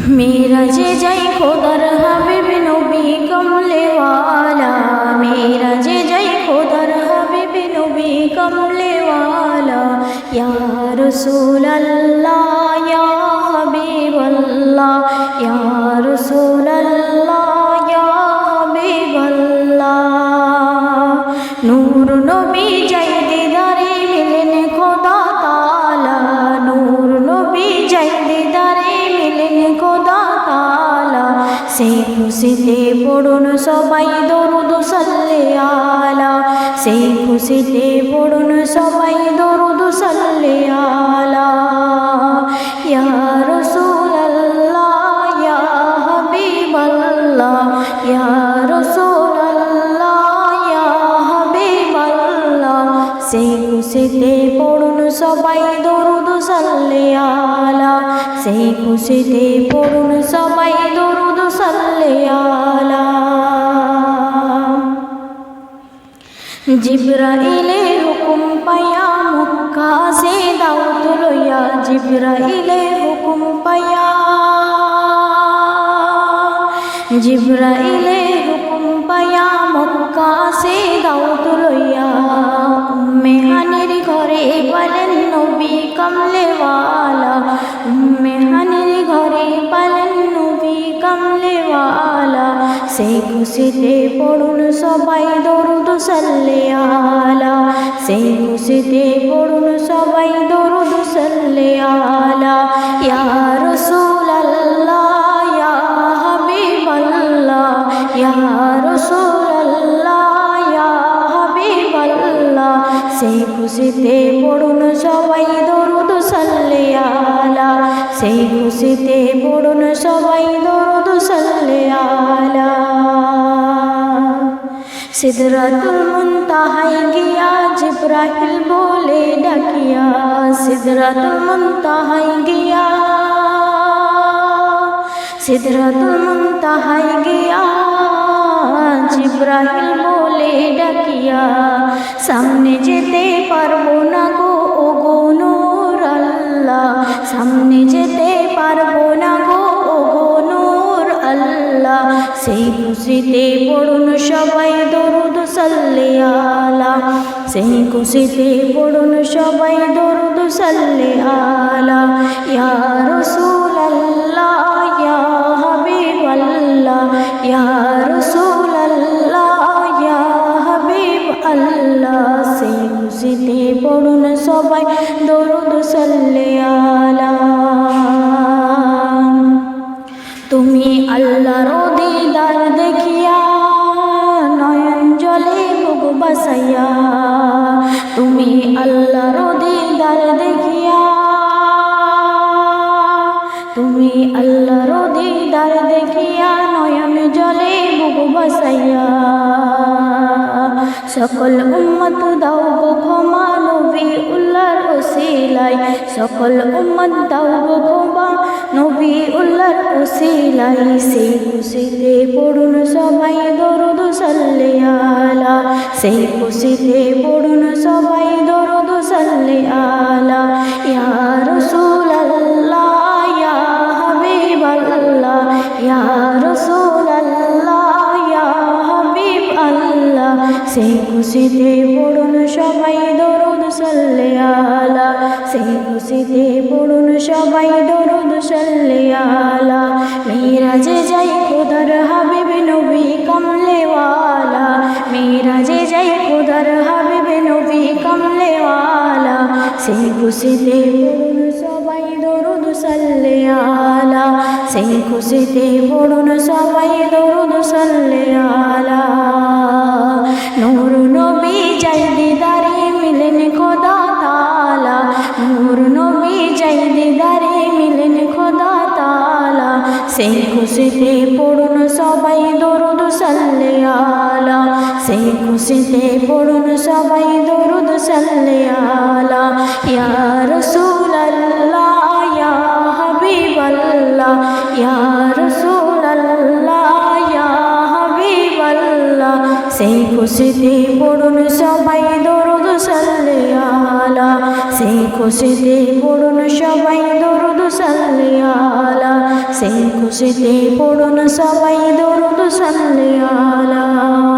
मेरा जे जय खुदर हबीब नबी कमले वाला मेरा जे जय खुदर हबीब नबी कमले वाला या रसूल अल्लाह या हबीब अल्लाह या रसूल अल्लाह সেই খুশিতে পড়ুন সবাই, দরুদ সাল্লে আলা। সেই খুশিতে পড়ুন সবাই, দরুদ সাল্লে আলা। ইয়া রাসূলুল্লাহ, ইয়া হাবিবাল্লাহ, ইয়া রাসূলুল্লাহ, ইয়া হাবিবাল্লাহ। সেই খুশিতে পড়ুন সবাই, দরুদ সাল্লে আলা। সেই খুশিতে পড়ুন সবাই, দরুদ জিব্রাইলে হুকুম পায়া মক্কা সে দাউদ লইয়া জিব্রাইলে হুকুম পায়া জিব্রাইলে হুকুম পায়া মক্কা সে দাউদ লইয়া মেহানির ঘরে বলেন, নবী কমলেওয়ালা। মেহানির ঘরে কমলেওয়ালা সেই খুশিতে পড়ুন সবাই দরুদ সাল্লে আলা। সেই খুশিতে পড়ুন সবাই দরুদ সাল্লে আলা। পড়ুন সবাই দরুদ সাল্লে আলা। সেই খুশিতে পড়ুন সবাই দরুদ সাল্লে আলা। সিদরাতুল মুনতাহায় গিয়া জিব্রাহিল বলে ডাকিয়া, সিদরাতুল মুনতাহায় গিয়া। সিদরাতুল মুনতাহায় গিয়া জিব্রাহিল বলে ডাকিয়া সামনে যেতে পারব না গো, ও গো নূর আল্লাহ সামনে যেতে পারব না গো, ও গো নূর আল্লাহ সেই খুশিতে পড়ুন সবাই, দরুদ সাল্লে আলা। সেই খুশিতে পড়ুন সবাই, দরুদ সাল্লে আলা। ইয়া আল্লাহ সেই খুশিতে পড়ুন সবাই। দরুদ সাল্লে আলা। তুমি আল্লাহর দিদার দেখিয়া নয়ন জলে বুক বাসাইয়া। তুমি আল্লাহর দিদার দেখিয়া। তুমি আল্লাহর দিদার দেখিয়া নয়ন জলে বুক বাসাইয়া। সকল উম্মত দাও গো ক্ষমা নবী উল্লার ওসিলাই সকল উম্মত দাও গো ক্ষমা নবী উল্লার ওসিলাই সেই খুশিতে পড়ুন সবাই দরুদ সাল্লে আলা। সেই খুশিতে পড়ুন সবাই দরুদ সাল্লে আলা। সেই খুশিতে পড়ুন সবাই, দরুদ সাল্লে আলা। সেই খুশিতে পড়ুন সবাই, দরুদ সাল্লে আলা। মেরা যে যাই খোদার হাবিব নবী কমলেওয়ালা। মেরা যে যাই খোদার হাবিব নবী কমলেওয়ালা। সেই খুশিতে পড়ুন সবাই, দরুদ সাল্লে আলা। সেই খুশিতে পড়ুন সবাই, দরুদ সাল্লে আলা। সেই খুশিতে পড়ুন সবাই দরুদ সাল্লে আলা সেই খুশিতে পড়ুন সবাই দরুদ সাল্লে আলা ইয়া রাসূলুল্লাহ ইয়া হাবিবাল্লাহ ইয়া রাসূলুল্লাহ ইয়া হাবিবাল্লাহ সেই খুশিতে পড়ুন সবাই দরুদ সাল্লে আলা সেই খুশিতে পড়ুন সবাই হাসে খুশিতে পড়ুন সবাই দরুদ সাল্লাল্লাহ